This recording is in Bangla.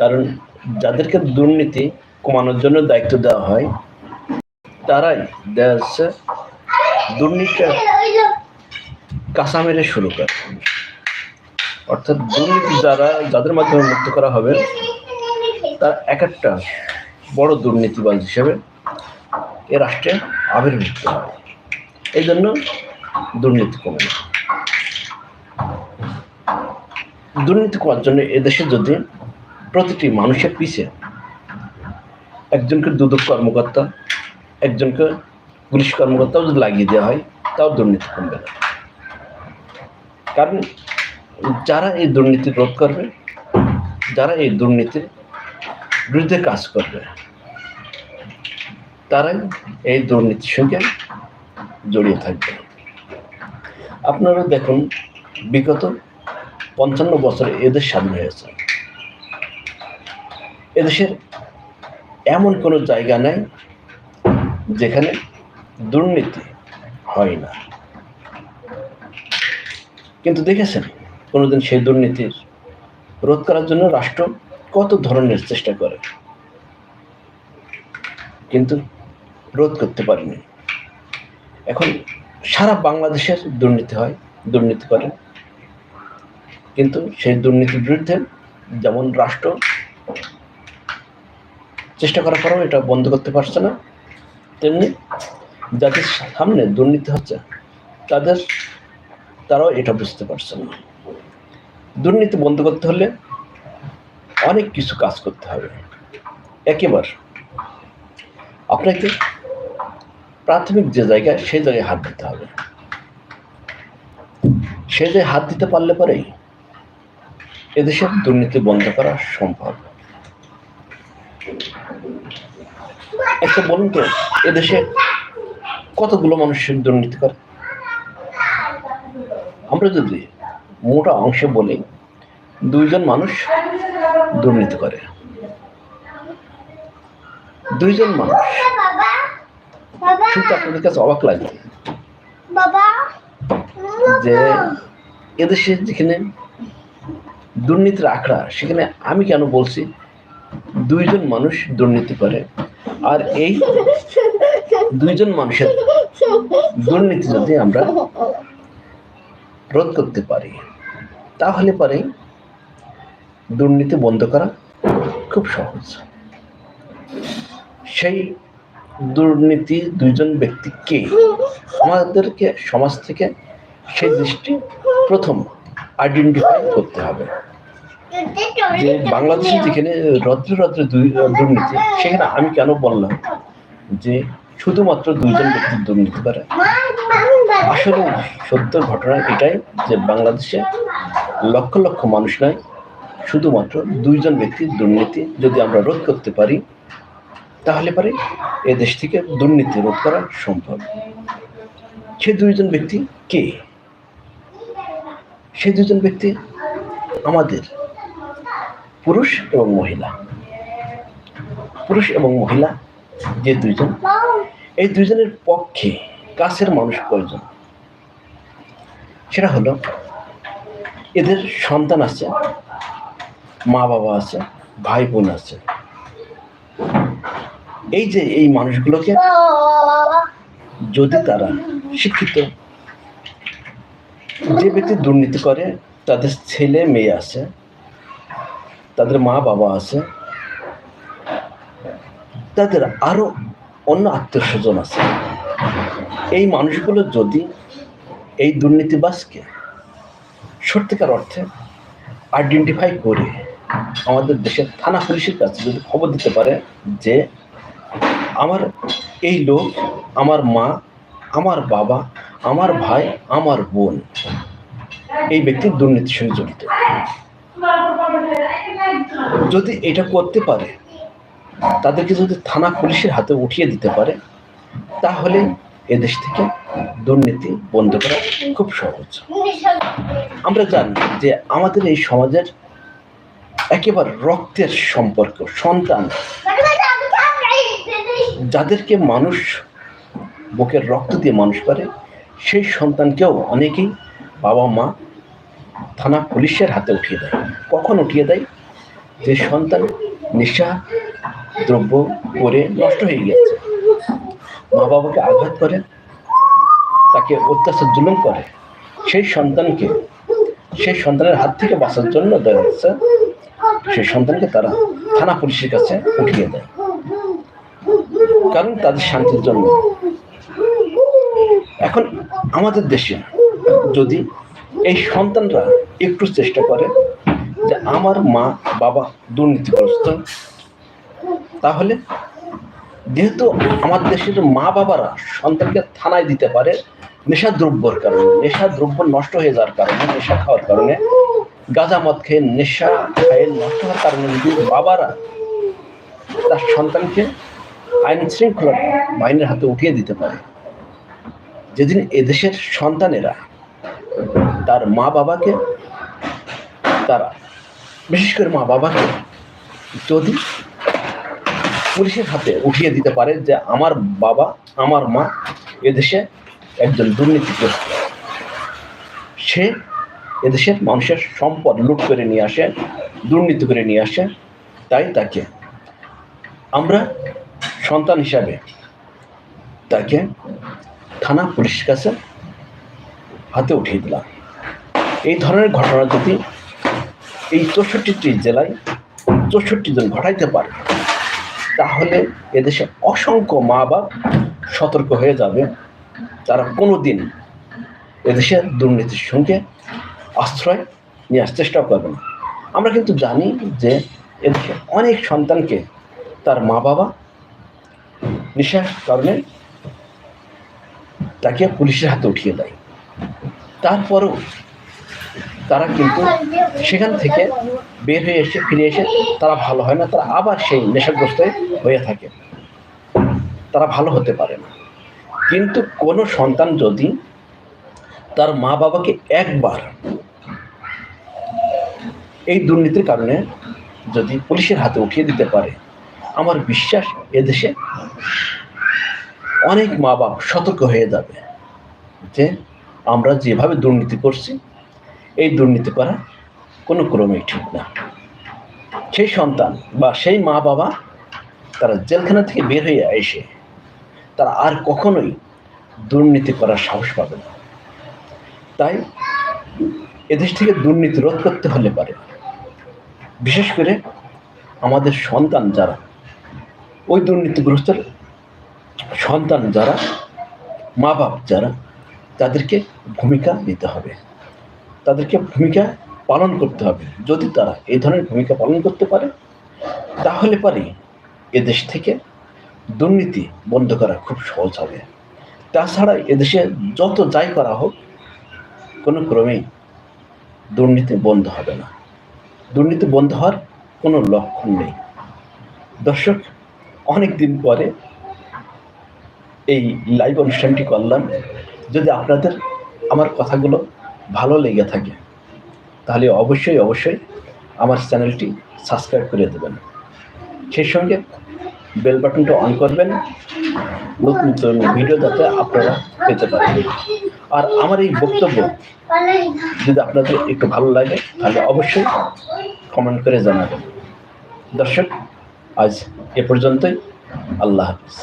কারণ যাদেরকে দুর্নীতি কমানোর জন্য দায়িত্ব দেওয়া হয়, তারাই দেখা যাচ্ছে দুর্নীতিটা কাঁচা মেরে শুরু করে। অর্থাৎ দুর্নীতি যারা, যাদের মাধ্যমে মুক্ত করা হবে, তার এক একটা বড় দুর্নীতিবাজ হিসেবে এ রাষ্ট্রে আবির্ভূত হয়। এই জন্য দুর্নীতি কমে দুর্নীতি করার জন্য এদেশে যদি প্রতিটি মানুষের পিছে একজনকে দুদক কর্মকর্তা, একজনকে পুলিশ কর্মকর্তাও যদি লাগিয়ে দেওয়া হয়, তাও দুর্নীতি কমবে না। কারণ যারা এই দুর্নীতি রোধ করবে, যারা এই দুর্নীতির বিরুদ্ধে কাজ করবে, তারাই এই দুর্নীতির সঙ্গে জড়িয়ে থাকবে। আপনারা দেখুন, বিগত পঞ্চান্ন বছরে এদের স্বাধীন হয়েছে। এদেশের এমন কোনো জায়গা নেই যেখানে দুর্নীতি হয় না। কিন্তু দেখেছেন, কোনোদিন সেই দুর্নীতির রোধ করার জন্য রাষ্ট্র কত ধরনের চেষ্টা করে, কিন্তু রোধ করতে পারেনি। এখন সারা বাংলাদেশের দুর্নীতি হয়, দুর্নীতি করে। কিন্তু সেই দুর্নীতির বিরুদ্ধে যেমন রাষ্ট্র চেষ্টা করার পরেও এটা বন্ধ করতে পারছে না। তেমনি যাদের সামনে দুর্নীতি হচ্ছে, তাদের, তারাও এটা বুঝতে পারছে না। দুর্নীতি বন্ধ করতে হলে অনেক কিছু কাজ করতে হবে। একেবার। আপনাকে প্রাথমিক যে জায়গায় সেই জায়গায় হাত দিতে হবে। সে যে হাত দিতে পারলে পরেই এদেশের দুর্নীতি বন্ধ করা সম্ভব। একটা বলুন তো, এদেশে কতগুলো মানুষের দুর্নীতি করে? আমরা যদি মোটা অংশে বলি, দুইজন মানুষ দুর্নীতি করে। দুইজন মানুষ বাবা আপনাদের কাছে অবাক লাগবে যে এদেশে যেখানে দুর্নীতির আখড়া, সেখানে আমি কেন বলছি দুইজন মানুষ দুর্নীতি করে? আর এই দুইজন মানুষের দুর্নীতি যদি আমরা রোধ করতে পারি, তাহলে পরে দুর্নীতি বন্ধ করা খুব সহজ। সেই দুর্নীতি দুইজন ব্যক্তিকে আমাদেরকে সমাজ থেকে সেই দৃষ্টি প্রথম আইডেন্টিফাই করতে হবে। যে বাংলাদেশে যেখানে রদ্রে রদ্রে দুই দুর্নীতি, সেখানে আমি কেন বললাম যে শুধুমাত্র দুইজন ব্যক্তি দুর্নীতি করে? আসলে সত্য ঘটনা এটাই যে বাংলাদেশে লক্ষ লক্ষ মানুষ নয় শুধুমাত্র দুইজন ব্যক্তির দুর্নীতি যদি আমরা রোধ করতে পারি, তাহলে পারে এ দেশ থেকে দুর্নীতি রোধ করা সম্ভব। সে দুইজন ব্যক্তি কে? সে দুজন ব্যক্তি আমাদের পুরুষ এবং মহিলা। পুরুষ এবং মহিলা যে দুইজন, এই দুইজনের পক্ষে কাছের মানুষ প্রয়োজন সেটা হলো, এদের সন্তান আছে মা বাবা আছে ভাই বোন আছে। এই যে এই মানুষগুলোকে যদি তারা শিক্ষিত, যে ব্যক্তি দুর্নীতি করে, তাদের ছেলে মেয়ে আছে তাদের মা বাবা আছে, তাদের আরও অন্য আত্মীয় স্বজন আছে। এই মানুষগুলো যদি এই দুর্নীতিবাজকে সত্যিকার অর্থে আইডেন্টিফাই করে, আমাদের দেশের থানা পুলিশের কাছে যদি খবর দিতে পারে যে আমার এই লোক, আমার মা, আমার বাবা, আমার ভাই, আমার বোন, এই ব্যক্তি দুর্নীতির সঙ্গে জড়িত। যদি এটা করতে পারে, তাদেরকে যদি থানা পুলিশের হাতে উঠিয়ে দিতে পারে, তাহলে এদেশ থেকে দুর্নীতি বন্ধ করা খুব সহজ। আমরা জানি যে আমাদের এই সমাজের একেবারে রক্তের সম্পর্ক, সন্তান। যাদেরকে মানুষ বুকের রক্ত দিয়ে মানুষ করে, সেই সন্তানকেও অনেকেই বাবা মা থানা পুলিশের হাতে উঠিয়ে দেয়। কখন উঠিয়ে দেয়? যে সন্তান নেশা, দ্রব্য করে নষ্ট হয়ে গেছে। মা বাবাকে আঘাত করে, তাকে অত্যাচার জুলুম করে। সেই সন্তানকে, সেই সন্তানের হাত থেকে বাঁচার জন্য দেখা যাচ্ছে সেই সন্তানকে তারা থানা পুলিশের কাছে উঠিয়ে দেয়। কারণ তাদের শান্তির জন্য। এখন আমাদের দেশে যদি এই সন্তানরা একটু চেষ্টা করে যে আমার মা, বাবা দুর্নীতিগ্রস্ত। তাহলে যেহেতু আমার দেশের মা বাবারা সন্তানকে থানায় দিতে পারে নেশা দ্রব্যর কারণে, নেশা দ্রব্য নষ্ট হয়ে যাওয়ার কারণে, নেশা খাওয়ার কারণে, গাঁজা মদ খেয়ে নেশা খেয়ে নষ্ট হওয়ার কারণে যদি বাবারা তার সন্তানকে আইন শৃঙ্খলা বাহিনীর হাতে উঠিয়ে দিতে পারে, যেদিন এদেশের সন্তানেরা তার মা বাবাকে, তারা বিশেষ করে মা বাবাকে যদি পুলিশের হাতে উঠিয়ে দিতে পারে যে আমার বাবা, আমার মা এদেশে একজন দুর্নীতিগ্রস্ত। সে এদেশের মানুষের সম্পদ লুট করে নিয়ে আসে, দুর্নীতি করে নিয়ে আসে, তাই তাকে আমরা সন্তান হিসাবে তাকে থানা পুলিশ কাছে হাতে উঠিয়ে দিলাম। এই ধরনের ঘটনা যদি এই চৌষট্টিটি জেলায় চৌষট্টি জন ঘটাইতে পারে, তাহলে এদেশে অসংখ্য মা বাপ সতর্ক হয়ে যাবে। তারা কোনো দিন এদেশের দুর্নীতির সঙ্গে আশ্রয় নেওয়ার চেষ্টা করবে না। আমরা কিন্তু জানি যে এদেশে অনেক সন্তানকে তার মা বাবা নেশার কারণে তাকে পুলিশের হাতে উঠিয়ে দেয়। তারপরেও তারা কিন্তু সেখান থেকে বের হয়ে এসে ফিরে এসে তারা ভালো হয় না, তারা আবার সেই নেশাগ্রস্ত হয়ে থাকে। তারা ভালো হতে পারে না। কিন্তু কোনো সন্তান যদি তার মা বাবাকে একবার এই দুর্নীতির কারণে যদি পুলিশের হাতে উঠিয়ে দিতে পারে, আমার বিশ্বাস এদেশে অনেক মা বাপ সতর্ক হয়ে যাবে যে আমরা যেভাবে দুর্নীতি করছি এই দুর্নীতি করা কোনো ক্রমেই ঠিক না। সেই সন্তান বা সেই মা বাবা তারা জেলখানা থেকে বের হয়ে এসে তারা আর কখনোই দুর্নীতি করার সাহস পাবে না। তাই এদেশ থেকে দুর্নীতি রোধ করতে হলে পারে। বিশেষ করে আমাদের সন্তান যারা, ওই দুর্নীতিগ্রস্তের সন্তান যারা, মা বাপ যারা, তাদেরকে ভূমিকা নিতে হবে। তাদেরকে ভূমিকা পালন করতে হবে। যদি তারা এই ধরনের ভূমিকা পালন করতে পারে, তাহলে পারে এদেশ থেকে দুর্নীতি বন্ধ করা খুব সহজ হবে। তাছাড়া এদেশে যত যাই করা হোক, কোনো ক্রমেই দুর্নীতি বন্ধ হবে না। দুর্নীতি বন্ধ হওয়ার কোনো লক্ষণ নেই। দর্শক অনেক দিন পরে এই লাইভ অনুষ্ঠানটি করলাম। যদি আপনাদের আমার কথাগুলো ভালো লেগে থাকে, তাহলে অবশ্যই অবশ্যই আমার চ্যানেলটি সাবস্ক্রাইব করে দেবেন। সেই সঙ্গে বেল বাটনটা অন করবেন, নতুন নতুন ভিডিও যাতে আপনারা পেতে পারেন। আর আমার এই বক্তব্য যদি আপনাদের একটু ভালো লাগে, তাহলে অবশ্যই কমেন্ট করে জানাবেন। দর্শক, আজ এ পর্যন্তই। আল্লাহ হাফিজ।